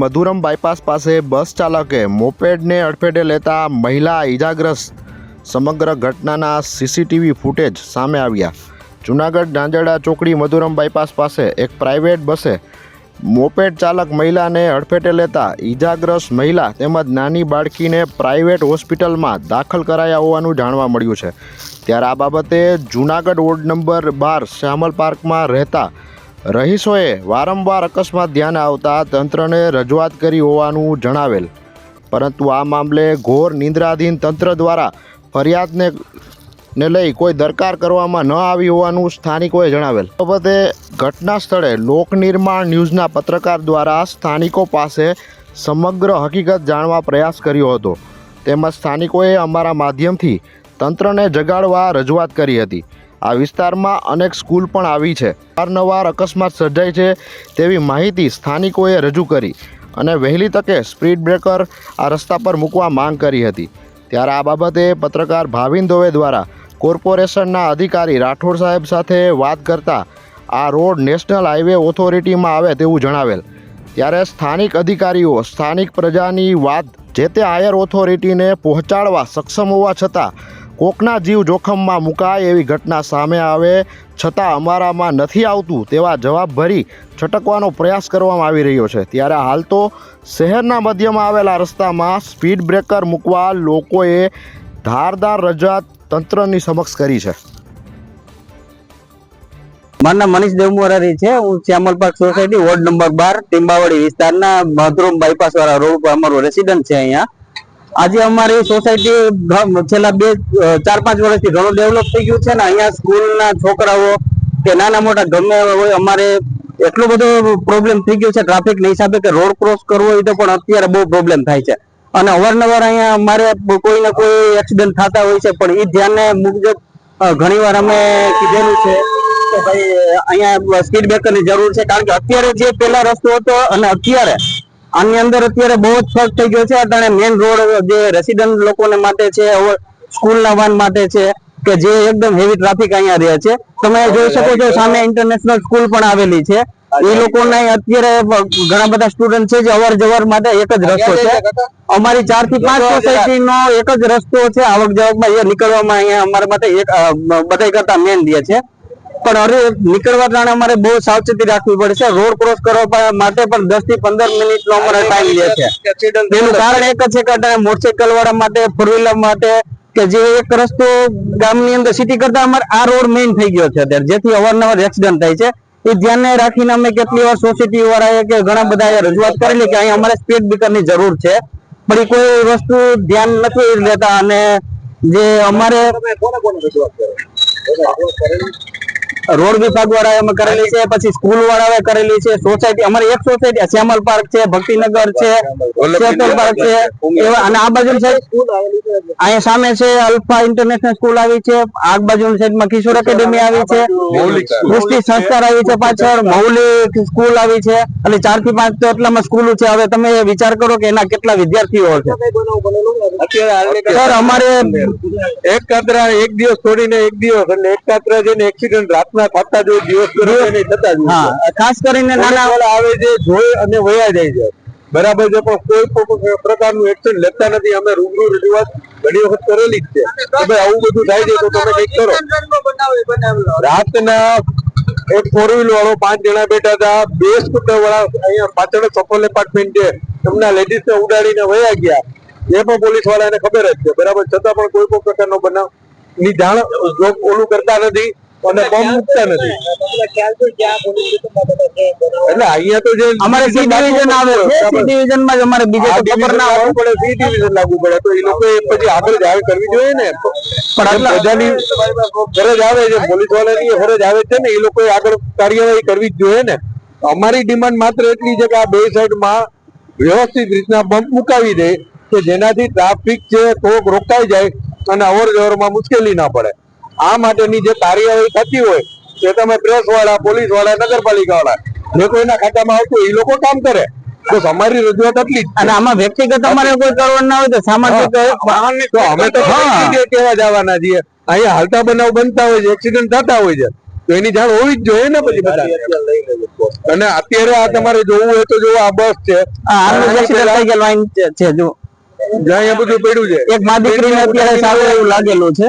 Madhuram bypass પાસે બસ ચાલકે મોપેડને અડફેટે લેતા મહિલા ઈજાગ્રસ્ત. સમગ્ર ઘટનાના સીસીટીવી ફૂટેજ સામે આવ્યા. જુનાગઢ ડાંજરડા ચોકડી મધુરમ બાયપાસ પાસે એક પ્રાઇવેટ બસે મોપેડ ચાલક મહિલાને અડફેટે લેતા ઈજાગ્રસ્ત મહિલા તેમજ નાની બાળકીને પ્રાઇવેટ હોસ્પિટલમાં દાખલ કરાયા હોવાનું જાણવા મળ્યું છે. ત્યારે આ બાબતે જુનાગઢ વોર્ડ નંબર બાર શ્યામલ પાર્કમાં રહેતા રહીશોએ વારંવાર અકસ્માત ધ્યાન આવતા તંત્રને રજૂઆત કરી હોવાનું જણાવેલ. પરંતુ આ મામલે ઘોર નિંદ્રાધીન તંત્ર દ્વારા ફરિયાદને ને લઈ કોઈ દરકાર કરવામાં ન આવી હોવાનું સ્થાનિકોએ જણાવેલ. બાબતે ઘટના સ્થળે લોકનિર્માણ ન્યૂઝના પત્રકાર દ્વારા સ્થાનિકો પાસે સમગ્ર હકીકત જાણવા પ્રયાસ કર્યો હતો. તેમજ સ્થાનિકોએ અમારા માધ્યમથી તંત્રને જગાડવા રજૂઆત કરી હતી. આ વિસ્તારમાં અનેક સ્કૂલ પણ આવી છે. વારનવાર અકસ્માત સર્જાય છે તેવી માહિતી સ્થાનિકોએ રજૂ કરી અને વહેલી તકે સ્પીડ બ્રેકર આ રસ્તા પર મૂકવા માંગ કરી હતી. ત્યારે આ બાબતે પત્રકાર ભાવિન દોવે દ્વારા કોર્પોરેશનના અધિકારી રાઠોડ સાહેબ સાથે વાત કરતા આ રોડ નેશનલ હાઈવે ઓથોરિટીમાં આવે તેવું જણાવેલ. ત્યારે સ્થાનિક અધિકારીઓ, સ્થાનિક પ્રજાની વાત જે તે હાયર ઓથોરિટીને પહોંચાડવા સક્ષમ હોવા છતાં કોકના જીવ જોખમમાં મુકાય એવી ઘટના સામે આવે, છતાં અમારામાં નથી આવતું તેવા જવાબ ભરી છટકવાનો પ્રયાસ કરવામાં આવી રહ્યો છે. ત્યારે હાલ તો શહેરના મધ્યમાં આવેલા રસ્તામાં સ્પીડ બ્રેકર મૂકવા લોકોએ ધારદાર રજૂઆત તંત્રની સમક્ષ કરી છે. મારું નામ મનીષ દેવમોરારી છે. હું Shyamal park society ward number બાર ટીમ્બાવાડી વિસ્તારના મધુરમ બાયપાસ વાળા રોડ પર અમારું રેસિડન્ટ છે અહીંયા. આજે અમારી સોસાયટી છેલ્લા બે ચાર, પાંચ વર્ષથી ઘણું ડેવલપ થઈ ગયું છે ને અહીંયા સ્કૂલના છોકરાઓ કે નાના મોટા ગમે હોય, અમારે એટલો બધો પ્રોબ્લેમ થઈ ગયો છે ટ્રાફિકના હિસાબે કે રોડ ક્રોસ કરવો હોય તો પણ અત્યારે બહુ પ્રોબ્લેમ થાય છે. અને અવારનવાર અહીંયા અમારે કોઈ ને કોઈ એક્સિડન્ટ થતા હોય છે, પણ એ ધ્યાને મુજબ ઘણી વાર અમે કીધેલું છે કે ભાઈ અહીંયા સ્પીડ બ્રેકરની જરૂર છે, કારણ કે અત્યારે જે પેલા રસ્તો હતો અને અત્યારે આની અંદર અત્યારે બહુ જ ફર્ક થઈ ગયો છે. અટાણે મેઇન રોડ જે રેસિડન્ટ લોકોને માટે છે સ્કૂલના વાન માટે છે કે જે એકદમ હેવી ટ્રાફિક અહીંયા રહે છે. તમે જોઈ શકો છો સામે ઇન્ટરનેશનલ સ્કૂલ પણ આવેલી છે. એ લોકોને અત્યારે ઘણા બધા સ્ટુડન્ટ છે જે અવર જવર માટે એક જ રસ્તો છે. અમારી ચારથી પાંચ સોસાયટી નો એક જ રસ્તો છે. આવક જાવકમાં એ નીકળવામાં અહીંયા અમારા માટે એક બધા કરતા મેન દે છે. પણ અરે નીકળવા ટાણે અમારે બહુ સાવચેતી રાખવી પડે છે રોડ ક્રોસ કરવા માટે પણ દસથી પંદર મિનિટ નો અમારે ટાઈમ લે છે એનું કારણ એક જ છે કે અટાણે મોટરસાયકલ વાળા માટે ફોર વ્હીલર માટે કે જે એક રસ્તો ગામની અંદર સિટી કરતા અમારે આ રોડ મેઇન થઈ ગયો છે અત્યારે. જેથી અવારનવાર એક્સિડન્ટ થાય છે. એ ધ્યાને રાખીને અમે કેટલી વાર સોસાયટી વાળાએ કે ઘણા બધા રજૂઆત કરેલી કે અહીં અમારે સ્પીડ બ્રેકરની જરૂર છે. પણ એ કોઈ વસ્તુ ધ્યાન નથી લેતા અને જે અમારે રોડ વિભાગ વાળા અમે કરેલી છે પછી સ્કૂલ વાળાએ કરેલી છે સોસાયટી અમારી એક સોસાયટી શ્યામલ પાર્ક છે ભક્તિનગર છે શેતર પાર્ક છે એવા અને આ બાજુ અહીંયા સામે છે અલ્ફા ઇન્ટરનેશનલ સ્કૂલ આવી છે આ બાજુ સાઈડમાં કિશોર એકેડેમી આવી છે પુષ્ટિ સંસ્કાર આવી છે પાછળ મૌલિક સ્કૂલ આવી છે અને ચારથી પાંચ તો એટલામાં સ્કૂલો છે. હવે તમે વિચાર કરો કે એના કેટલા વિદ્યાર્થીઓ છે. સર અમારે એક કાતરા એક દિવસ છોડીને એક દિવસ એટલે એક કાતરા જઈને એક્સિડન્ટ રાતના થતા જ દિવસ દરમિયાન થતા જ હા ખાસ કરીને નાના વાળા આવે છે જોઈ અને વયા જાય છે. બરાબર છે પણ કોઈ પણ પ્રકારનું એક્શન લેતા નથી. અમે રૂબરૂ રજૂઆત ઘણી વખત કરેલી જ છે. કે ભાઈ આવું બધું થાય છે તો તમે કંઈક કરો. રાતના એક ફોર વ્હીલ વાળો પાંચ જણા બેઠા હતા. બે સ્કૂટર વાળા અહીંયા પાછળ સફલ એપાર્ટમેન્ટ છે. એમના લેડીઝ ને ઉડાડીને વયા ગયા. એ પણ પોલીસ વાળાને ખબર જ છે. બરાબર? છતાં પણ કોઈ પણ પ્રકારનો બનાવની જાણ ઓલું કરતા નથી. અને બોમ્બ મૂકતા નથી. એટલે અહીંયા તો જે અમારે સી ડિવિઝન આવે છે સી ડિવિઝનમાં જ અમારે બીજે તો ખબર ના હોય. પડે સી ડિવિઝન લાગુ પડે. તો એ લોકો પછી આગળ જાહેર કરવી જોઈએ ને. પણ પ્રજાની ફરજ આવે છે પોલીસ વાળાની ફરજ આવે છે ને એ લોકોએ આગળ કાર્યવાહી કરવી જ જોઈએ ને. અમારી ડિમાન્ડ માત્ર એટલી છે કે આ બે સાઈડમાં વ્યવસ્થિત રીતના બમ્પ મુકાવી દે કે જેનાથી ટ્રાફિક છે થોડોક રોકાઈ જાય અને અવર જવરમાં મુશ્કેલી ના પડે. આ માટેની જે કાર્યવાહી થતી હોય તે તમે પ્રેસ વાળા પોલીસવાળા નગરપાલિકા વાળા જે કોઈના ખાતામાં આવતું એ લોકો કામ કરે. બસ અમારી રજૂઆત એટલી અને આમાં વ્યક્તિગત અમારે કોઈ કરવાનું ના હોય તો સામાજિક તો અમે તો કેવા જવાના છીએ. અહીંયા હાલતા બનાવ બનતા હોય છે એક્સિડન્ટ થતા હોય છે. તો એની જાણ હોવી જ જોઈએ ને પછી બધાને. અને અત્યારે આ તમારે જોવું હોય તો જો આ બસ છે. છે- છે જો અહીંયા બધું પડ્યું છે. એક મા દીકરીને અત્યારે સારું એવું લાગેલું છે.